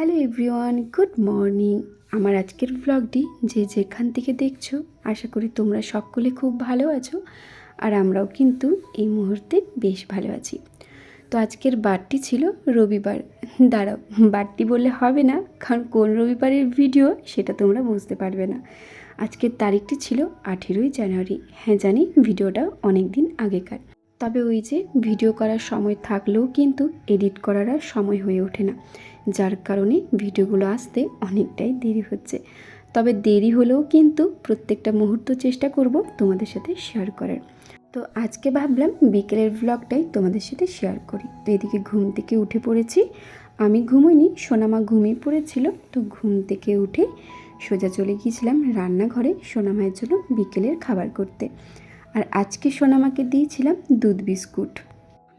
Hello everyone, good morning. আমার আজকের ব্লগটি যে যেখান থেকে দেখছ, আশা করি তোমরা সকলে খুব ভালো আছো আর আমরাও কিন্তু এই মুহূর্তে বেশ ভালো আছি। তো আজকের বারটি ছিল রবিবার। দাঁড়াও, বারটি বললে হবে না, কারণ কোন রবিবারের ভিডিও সেটা তোমরা বুঝতে পারবে না। আজকের তারিখটি ছিল আঠেরোই জানুয়ারি। হ্যাঁ জানি ভিডিওটা অনেক দিন আগেকার। তবে ওই যে ভিডিও করার সময় থাকলেও কিন্তু এডিট করার আর সময় হয়ে ওঠে না, যার কারণে ভিডিওগুলো আসতে অনেকটাই দেরি হচ্ছে। তবে দেরি হলেও কিন্তু প্রত্যেকটা মুহূর্ত চেষ্টা করব তোমাদের সাথে শেয়ার করার। তো আজকে ভাবলাম বিকেলের ব্লগটাই তোমাদের সাথে শেয়ার করি। তো এদিকে ঘুম থেকে উঠে পড়েছি। আমি ঘুমোইনি, সোনামা ঘুমিয়ে পড়েছিল। তো ঘুম থেকে উঠে সোজা চলে গিয়েছিলাম রান্নাঘরে সোনামায়ের জন্য বিকেলের খাবার করতে। আর আজকে সোনামাকে দিয়েছিলাম দুধ বিস্কুট।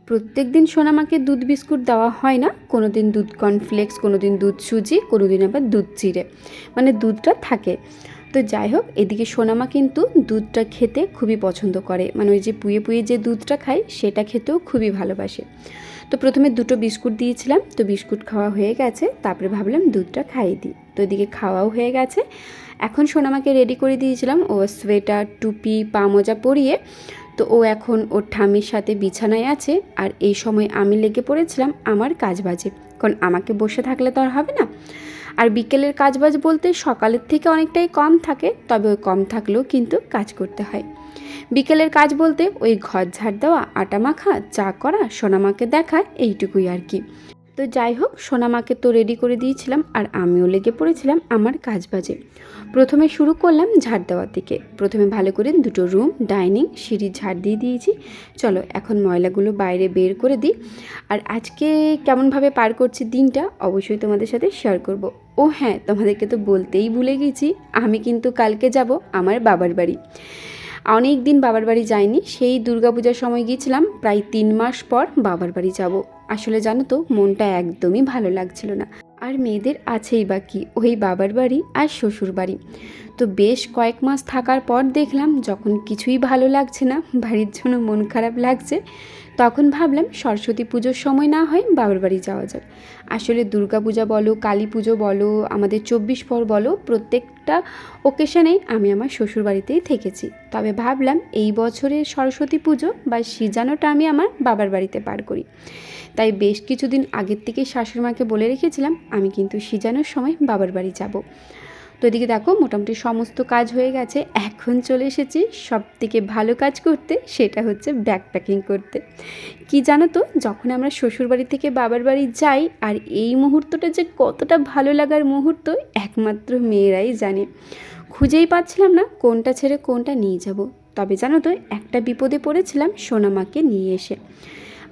প্রত্যেক দিন সোনামাকে দুধ বিস্কুট দেওয়া হয় না কোনো দিন দুধ কর্নফ্লেক্স কোনো দিন দুধ সুজি কোনো দিন আবার দুধ চিড়ে মানে দুধটা থাকে। তো যাই হোক, এদিকে সোনামা কিন্তু দুধটা খেতে খুবই পছন্দ করে মানে ওই যে পুয়ে পুয়ে যে দুধটা খায়, সেটা খেতেও খুবই ভালোবাসে। তো প্রথমে দুটো বিস্কুট দিয়েছিলাম, তো বিস্কুট খাওয়া হয়ে গেছে, তারপরে ভাবলাম দুধটা খাইয়ে দিই। তো এদিকে খাওয়াও হয়ে গেছে এখন সোনামাকে রেডি করে দিয়েছিলাম। ও সোয়েটার টুপি, পা মোজা পরিয়ে, তো ও এখন ওর ঠামির সাথে বিছানায় আছে। আর এই সময় আমি লেগে পড়েছিলাম আমার কাজবাজে। কারণ আমাকে বসে থাকলে তো আর হবে না। আর বিকেলের কাজবাজ বলতে সকালের থেকে অনেকটাই কম থাকে, তবে ওই কম থাকলেও কিন্তু কাজ করতে হয়। বিকেলের কাজ বলতে ওই ঘর ঝাড় দেওয়া, আটা মাখা, চা করা, সোনামাকে দেখা, এইটুকুই আর কি। তো যাই হোক, সোনামাকে তো রেডি করে দিয়েছিলাম আর আমিও লেগে পড়েছিলাম আমার কাজ বাজে। প্রথমে শুরু করলাম ঝাড় দেওয়ার দিকে। প্রথমে ভালো করে দুটো রুম ডাইনিং সিঁড়ি ঝাড় দিয়ে দিয়েছি। চলো, এখন ময়লাগুলো বাইরে বের করে দিই। আর আজকে কেমনভাবে পার করছি দিনটা অবশ্যই তোমাদের সাথে শেয়ার করব। ও হ্যাঁ তোমাদেরকে তো বলতেই ভুলে গেছি, আমি কিন্তু কালকে যাব আমার বাবার বাড়ি। অনেক দিন বাবার বাড়ি যাইনি, সেই দুর্গাপূজার সময় গিয়েছিলাম, প্রায় তিন মাস পর বাবার বাড়ি যাব। আসলে জানো তো, মনটা একদমই ভালো লাগছিল না। আর মেয়েদের আছেই বা কি, ওই বাবার বাড়ি আর শ্বশুর বাড়ি। তো বেশ কয়েক মাস থাকার পর দেখলাম যখন কিছুই ভালো লাগছে না, বাড়ির জন্য মন খারাপ লাগছে তখন ভাবলাম সরস্বতী পুজোর সময় না হয় বাবার বাড়ি যাওয়া যাক। আসলে দুর্গাপূজা বলো, কালী পুজো বলো, আমাদের চব্বিশ পর বলো, প্রত্যেকটা ওকেশনেই আমি আমার শ্বশুর বাড়িতেই থেকেছি। তবে ভাবলাম এই বছরের সরস্বতী পুজো বা সিজানোটা আমি আমার বাবার বাড়িতে পার করি। তাই বেশ কিছুদিন আগের থেকেই শাশুড়িমাকে বলে রেখেছিলাম, আমি কিন্তু সিজানোর সময় বাবার বাড়ি যাব। তো এদিকে দেখো মোটামুটি সমস্ত কাজ হয়ে গেছে। এখন চলে এসেছি সব থেকে ভালো কাজ করতে, সেটা হচ্ছে ব্যাগ প্যাকিং করতে। কি জানো তো, যখন আমরা শ্বশুরবাড়ি থেকে বাবার বাড়ি যাই, আর এই মুহূর্তটা যে কতটা ভালো লাগার মুহূর্ত, একমাত্র মেয়েরাই জানে। খুঁজেই পাচ্ছিলাম না কোনটা ছেড়ে কোনটা নিয়ে যাব। তবে জানো তো, একটা বিপদে পড়েছিলাম সোনামাকে নিয়ে এসে।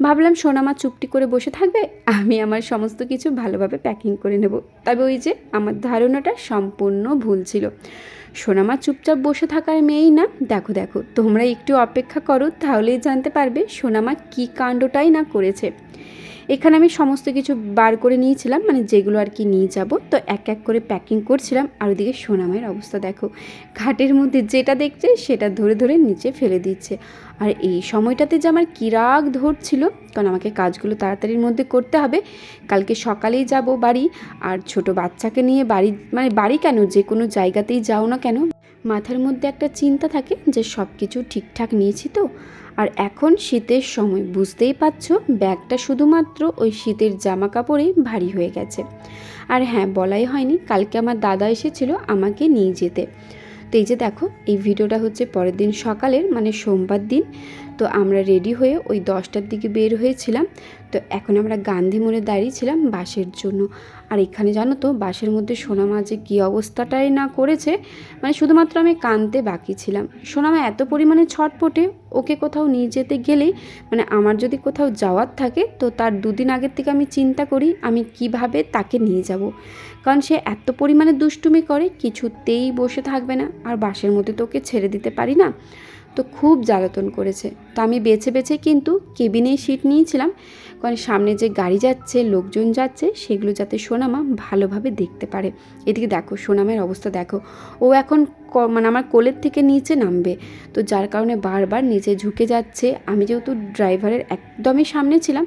ভাবলাম সোনামা চুপটি করে বসে থাকবে, আমি আমার সমস্ত কিছু ভালোভাবে প্যাকিং করে নেব। তবে ওই যে আমার ধারণাটা সম্পূর্ণ ভুল ছিল। সোনামা চুপচাপ বসে থাকার মেয়েই না। দেখো দেখো, তোমরা একটু অপেক্ষা করো, তাহলেই জানতে পারবে সোনামা কী কাণ্ডটাই না করেছে। এখানে আমি সমস্ত কিছু বার করে নিয়েছিলাম মানে যেগুলো আর কি নিয়ে যাব। তো এক এক করে প্যাকিং করছিলাম, আর ওদিকে সোনামায়ের অবস্থা দেখো। ঘাটের মধ্যে যেটা দেখছে সেটা ধরে ধরে নিচে ফেলে দিচ্ছে। আর এই সময়টাতে যে আমার কী রাগ ধরছিল, কারণ আমাকে কাজগুলো তাড়াতাড়ির মধ্যে করতে হবে। কালকে সকালেই যাব বাড়ি, আর ছোট বাচ্চাকে নিয়ে বাড়ি মানে বাড়ি কেন, যে কোনো জায়গাতেই যাও না কেন? মাথার মধ্যে একটা চিন্তা থাকে যে সব কিছু ঠিকঠাক নিয়েছি তো। আর এখন শীতের সময়, বুঝতেই পারছ? ব্যাগটা শুধুমাত্র ওই শীতের জামা কাপড়েই ভারী হয়ে গেছে। আর হ্যাঁ বলাই হয়নি, কালকে আমার দাদা এসেছিল আমাকে নিয়ে যেতে। তো এই যে দেখো, এই ভিডিওটা হচ্ছে পরের দিন সকালের মানে সোমবার দিন। তো আমরা রেডি হয়ে ওই দশটার দিকে বের হয়েছিলাম। তো এখন আমরা গান্ধী মোড়ে দাঁড়িয়েছিলাম বাসের জন্য। আর এখানে জানো তো বাসের মধ্যে সোনামা যে কী অবস্থাটাই না করেছে মানে শুধুমাত্র আমি কানতে বাকি ছিলাম। সোনামা এত পরিমাণে ছটপটে ওকে কোথাও নিয়ে যেতে গেলেই মানে আমার যদি কোথাও যাওয়ার থাকে, তো তার দুদিন আগের থেকে আমি চিন্তা করি আমি কীভাবে তাকে নিয়ে যাব। কারণ সে এত পরিমাণে দুষ্টুমি করে, কিছুতেই বসে থাকবে না। আর বাসের মধ্যে তো ওকে ছেড়ে দিতে পারি না। তো খুব জ্বালাতন করেছে। তো আমি বেছে বেছে কিন্তু কেবিনে সিট নিয়েছিলাম। কারণ সামনে যে গাড়ি যাচ্ছে, লোকজন যাচ্ছে, সেগুলো যাতে সোনামা ভালোভাবে দেখতে পারে। এদিকে দেখো, সোনামের অবস্থা দেখো। ও এখন মানে আমার কোলের থেকে নিচে নামবে। তো যার কারণে বারবার নিচে ঝুঁকে যাচ্ছে। আমি যেহেতু ড্রাইভারের একদমই সামনে ছিলাম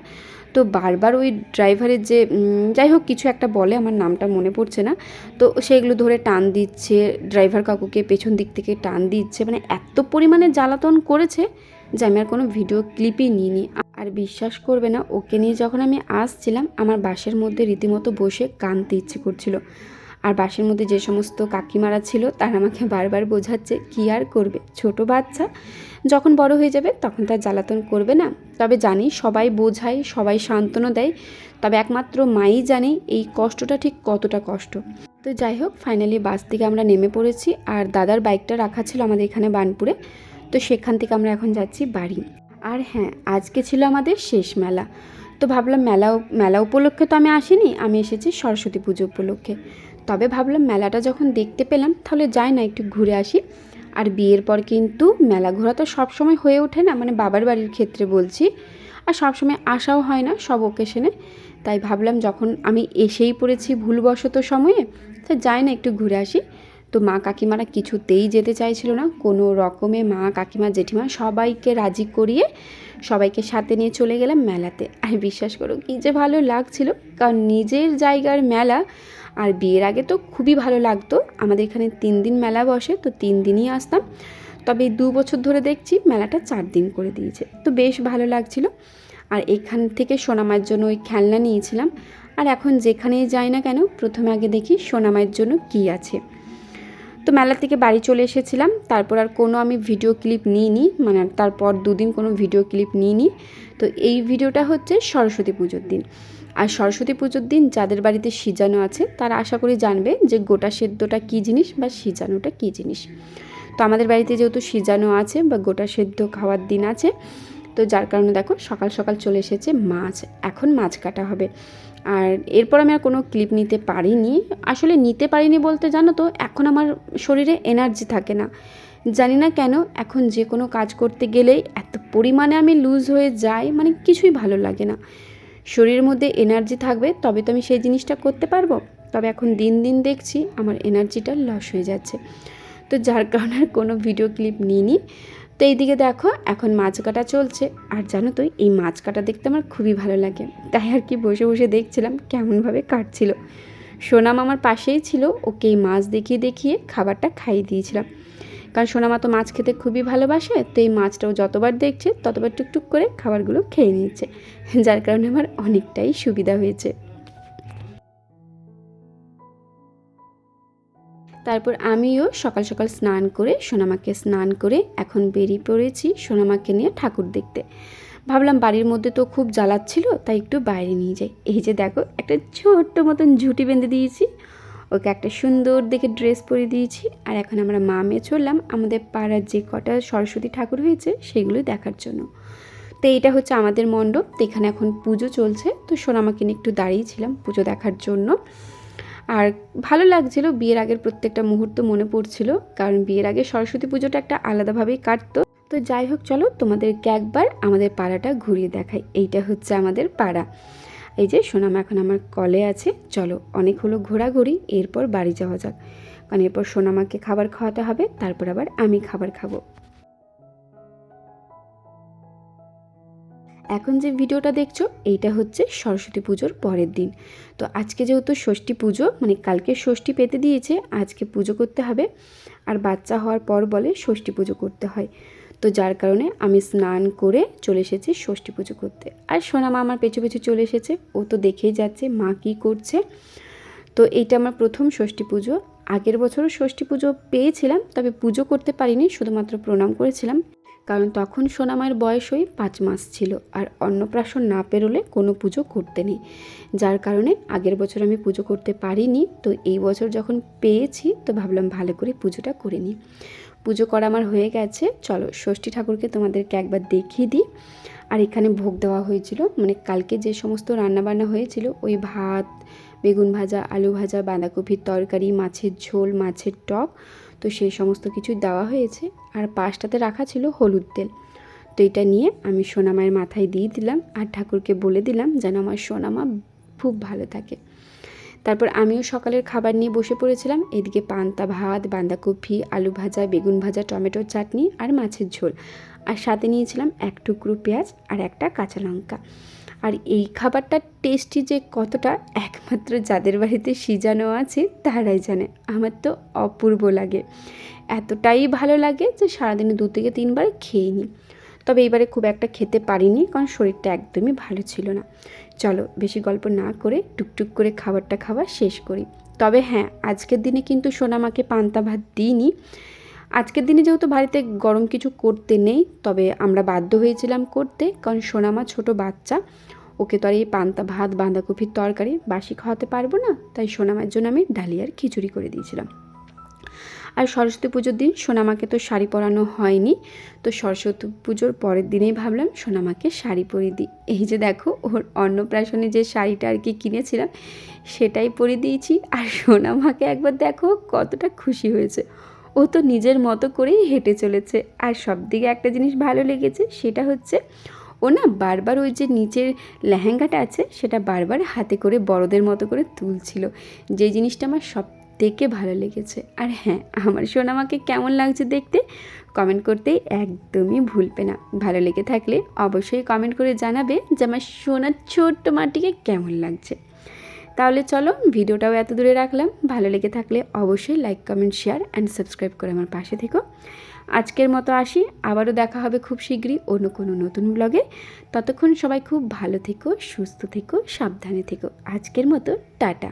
তো বারবার ওই ড্রাইভারের যে যাই হোক কিছু একটা বলে, আমার নামটা মনে পড়ছে না। তো সেগুলো ধরে টান দিচ্ছে, ড্রাইভার কাকুকে পেছন দিক থেকে টান দিচ্ছে মানে এত পরিমাণে জ্বালাতন করেছে যে আমি আর কোনো ভিডিও ক্লিপই নিইনি। আর বিশ্বাস করবে না, ওকে নিয়ে যখন আমি আসছিলাম, আমার বাসের মধ্যে রীতিমতো বসে কানতে ইচ্ছে করছিল। আর বাসের মধ্যে যে সমস্ত কাকিমারা ছিল, তারা আমাকে বারবার বোঝাচ্ছে কী আর করবে। ছোট বাচ্চা যখন বড় হয়ে যাবে, তখন তার জ্বালাতন করবে না। তবে জানি সবাই বোঝায়, সবাই সান্ত্বনা দেয়, তবে একমাত্র মাই জানে এই কষ্টটা ঠিক কতটা কষ্ট। তো যাই হোক ফাইনালি বাস থেকে আমরা নেমে পড়েছি, আর দাদার বাইকটা রাখা ছিল আমাদের এখানে বানপুরে তো সেখান থেকে আমরা এখন যাচ্ছি বাড়ি। আর হ্যাঁ আজকে ছিল আমাদের শেষ মেলা। তো ভাবলাম মেলা মেলা উপলক্ষে তো আমি আসিনি, আমি এসেছি সরস্বতী পুজো উপলক্ষে। তবে ভাবলাম মেলাটা যখন দেখতে পেলাম, তাহলে যাই না, একটু ঘুরে আসি। আর বিয়ের পর কিন্তু মেলা ঘোরা তো সবসময় হয়ে ওঠে না মানে বাবার বাড়ির ক্ষেত্রে বলছি। আর সবসময় আসাও হয় না সব ওকেশনে তাই ভাবলাম যখন আমি এসেই পড়েছি ভুলবশত সময়ে, তো যাই না, একটু ঘুরে আসি। তো মা কাকিমারা কিছুতেই যেতে চাইছিল না। কোনো রকমে মা, কাকিমা, জেঠিমা সবাইকে রাজি করিয়ে সবাইকে সাথে নিয়ে চলে গেলাম মেলাতে। আর বিশ্বাস করো কী যে ভালো লাগছিল। কারণ নিজের জায়গার মেলা আর বিয়ের আগে তো খুবই ভালো লাগতো। আমাদের এখানে তিন দিন মেলা বসে, তো তিন দিনই আসতাম। তবে দু বছর ধরে দেখছি মেলাটা চার দিন করে দিয়েছে। তো বেশ ভালো লাগছিল। আর এখান থেকে সোনামার জন্য ওই খেলনা নিয়েছিলাম। আর এখন যেখানেই যাই না কেন, প্রথমে আগে দেখি সোনামায়ের জন্য কী আছে। তো মেলা থেকে বাড়ি চলে এসেছিলাম। তারপর আর কোনো আমি ভিডিও ক্লিপ নিইনি। মানে তারপর দুদিন কোনো ভিডিও ক্লিপ নিইনি। তো এই ভিডিওটা হচ্ছে সরস্বতী পুজোর দিন। আর সরস্বতী পুজোর দিন যাদের বাড়িতে সিজানো আছে, তারা আশা করি জানবে যে গোটা সেদ্ধটা কী জিনিস বা সিজানোটা কী জিনিস। তো আমাদের বাড়িতে যেহেতু সিজানো আছে বা গোটা সেদ্ধ খাওয়ার দিন আছে, তো যার কারণে দেখো সকাল সকাল চলে এসেছে মাছ, এখন মাছ কাটা হবে। আর এরপর আমি আর কোনো ক্লিপ নিতে পারিনি। আসলে নিতে পারিনি বলতে জানো তো, এখন আমার শরীরে এনার্জি থাকে না। জানি না কেন, এখন যে কোনো কাজ করতে গেলেই এত পরিমাণে আমি লুজ হয়ে যাই মানে কিছুই ভালো লাগে না। শরীরের মধ্যে এনার্জি থাকবে, তবে তো আমি সেই জিনিসটা করতে পারব। তবে এখন দিন দিন দেখছি আমার এনার্জিটা লস হয়ে যাচ্ছে। তো যার কারণে আর কোনো ভিডিও ক্লিপ নিইনি। তো এইদিকে দেখো, এখন মাছ কাটা চলছে। আর জানো তো, এই মাছ কাটা দেখতে আমার খুবই ভালো লাগে। তাই আর কি বসে বসে দেখছিলাম কেমনভাবে কাটছিল। সোনাম আমার পাশেই ছিল ওকে এই মাছ দেখিয়ে দেখিয়ে খাবারটা খাইয়ে দিয়েছিলাম। কারণ সোনামা তো মাছ খেতে খুবই ভালোবাসে, তো এই মাছটাও যতবার দেখছে, ততবার টুকটুক করে খাবারগুলো খেয়ে নিচ্ছে, যার কারণে আমার অনেকটাই সুবিধা হয়েছে। তারপর আমিও সকাল সকাল স্নান করে সোনামাকে স্নান করে এখন বেরিয়ে পড়েছি সোনামাকে নিয়ে ঠাকুর দেখতে। ভাবলাম বাড়ির মধ্যে তো খুব জ্বালাচ্ছিল, তাই একটু বাইরে নিয়ে যাই। এই যে দেখো, একটা ছোট্ট মতন ঝুঁটি বেঁধে দিয়েছি। ওকে একটা সুন্দর দেখে ড্রেস পরে দিয়েছি। আর এখন আমরা মা মেয়ে চললাম। আমাদের পাড়ার যে কটা সরস্বতী ঠাকুর হয়েছে সেগুলো দেখার জন্য। তো এইটা হচ্ছে আমাদের মণ্ডপ। তো এখানে এখন পুজো চলছে। তো সোনামাকে নিয়ে একটু দাঁড়িয়েছিলাম পুজো দেখার জন্য। আর ভালো লাগছিল, বিয়ের আগের প্রত্যেকটা মুহূর্ত মনে পড়ছিল। কারণ বিয়ের আগে সরস্বতী পুজোটা একটা আলাদাভাবেই কাটতো। তো যাই হোক, চলো তোমাদেরকে একবার আমাদের পাড়াটা ঘুরিয়ে দেখাই। এইটা হচ্ছে আমাদের পাড়া। এই যে সোনাম এখন আমার কলে আছে, চলো অনেক হলো ঘোরাঘুরি, এরপর বাড়ি যাওয়া যাক। কারণ এরপর সোনামাকে খাবার খাওয়াতে হবে, তারপর আবার আমি খাবার খাব। এখন যে ভিডিওটা দেখছ, এইটা হচ্ছে সরস্বতী পুজোর পরের দিন। তো আজকে যেহেতু ষষ্ঠী পুজো মানে কালকে ষষ্ঠী পেতে দিয়েছে, আজকে পুজো করতে হবে। আর বাচ্চা হওয়ার পর বলে ষষ্ঠী পুজো করতে হয়। তো যার কারণে আমি স্নান করে চলে এসেছি ষষ্ঠী পুজো করতে। আর সোনামা আমার পেছু পেছু চলে এসেছে, ও তো দেখেই যাচ্ছে মা কী করছে। তো এইটা আমার প্রথম ষষ্ঠী পুজো। আগের বছরও ষষ্ঠী পুজো পেয়েছিলাম, তবে পুজো করতে পারিনি, শুধুমাত্র প্রণাম করেছিলাম। কারণ তখন সোনামায়ের বয়স ওই পাঁচ মাস ছিল আর অন্নপ্রাশন না পেরোলে কোনো পুজো করতে নেই। যার কারণে আগের বছর আমি পুজো করতে পারিনি, তো এই বছর যখন পেয়েছি, তো ভাবলাম ভালো করে পুজোটা করে নিই। পুজো করা আমার হয়ে গেছে। চলো, ষষ্ঠী ঠাকুরকে তোমাদেরকে একবার দেখিয়ে দিই। আর এখানে ভোগ দেওয়া হয়েছিল। মানে কালকে যে সমস্ত রান্নাবান্না হয়েছিল, ওই ভাত, বেগুন ভাজা, আলু ভাজা, বাঁধাকপির তরকারি, মাছের ঝোল, মাছের টক তো সেই সমস্ত কিছুই দেওয়া হয়েছে আর পাশটাতে রাখা ছিল হলুদ তেল। তো এটা নিয়ে আমি সোনামায়ের মাথায় দিয়ে দিলাম আর ঠাকুরকে বলে দিলাম যেন আমার সোনামা খুব ভালো থাকে। তারপর আমিও সকালের খাবার নিয়ে বসে পড়েছিলাম। এদিকে পান্তা ভাত, বাঁধাকপি, আলু ভাজা, বেগুন ভাজা, টমেটোর চাটনি আর মাছের ঝোল। আর সাথে নিয়েছিলাম এক টুকরো পেঁয়াজ আর একটা কাঁচা লঙ্কা। আর এই খাবারটার টেস্টি যে কতটা একমাত্র যাদের বাড়িতে সিজানো আছে, তারাই জানে। আমার তো অপূর্ব লাগে। এতটাই ভালো লাগে যে সারাদিনে দু থেকে তিনবার খেয়ে নিই। তবে এইবারে খুব একটা খেতে পারিনি, কারণ শরীরটা একদমই ভালো ছিল না। চলো, বেশি গল্প না করে টুকটুক করে খাবারটা খাওয়া শেষ করি। তবে হ্যাঁ আজকের দিনে কিন্তু সোনামাকে পান্তা ভাত দিইনি। আজকের দিনে যেহেতু বাড়িতে গরম কিছু করতে নেই, তবে আমরা বাধ্য হয়েছিলাম করতে, কারণ সোনামা ছোট বাচ্চা, ওকে তো আর এই পান্তা ভাত, বাঁধাকপির তরকারি, বাসি খাওয়াতে পারব না, তাই সোনামার জন্য আমি ডালিয়ার খিচুড়ি করে দিয়েছিলাম। আর সরস্বতী পুজোর দিন সোনামাকে তো শাড়ি পরানো হয়নি, তো সরস্বতী পুজোর পরের দিনেই ভাবলাম সোনামাকে শাড়ি পরিয়ে দিই। এই যে দেখো, ওর অন্নপ্রাশনে যে শাড়িটা আর কি কিনেছিলাম, সেটাই পরিয়ে দিয়েছি। আর সোনামাকে একবার দেখো, কতটা খুশি হয়েছে। ও তো নিজের মতো করেই হেঁটে চলেছে। আর সব দিকে একটা জিনিস ভালো লেগেছে, সেটা হচ্ছে ও না বারবার ওই যে নিচের লেহেঙ্গাটা আছে, সেটা বারবার হাতে করে বড়দের মতো করে তুলছিল। যে জিনিসটা আমার সব থেকে ভালো লেগেছে। আর হ্যাঁ আমার সোনামাকে কেমন লাগছে দেখতে কমেন্ট করতে একদমই ভুলবে না। ভালো লেগে থাকলে অবশ্যই কমেন্ট করে জানাবে যে আমার সোনার ছোট্ট মাটিকে কেমন লাগছে। তাহলে চলো ভিডিওটাও এত দূরে রাখলাম। ভালো লেগে থাকলে অবশ্যই like comment share and subscribe করে আমার পাশে থেকো। আজকের মতো আসি, আবারও দেখা হবে খুব শীঘ্রই অন্য কোনো নতুন ব্লগে ততক্ষণ সবাই খুব ভালো থেকো, সুস্থ থেকো, সাবধানে থেকো। আজকের মতো, টাটা।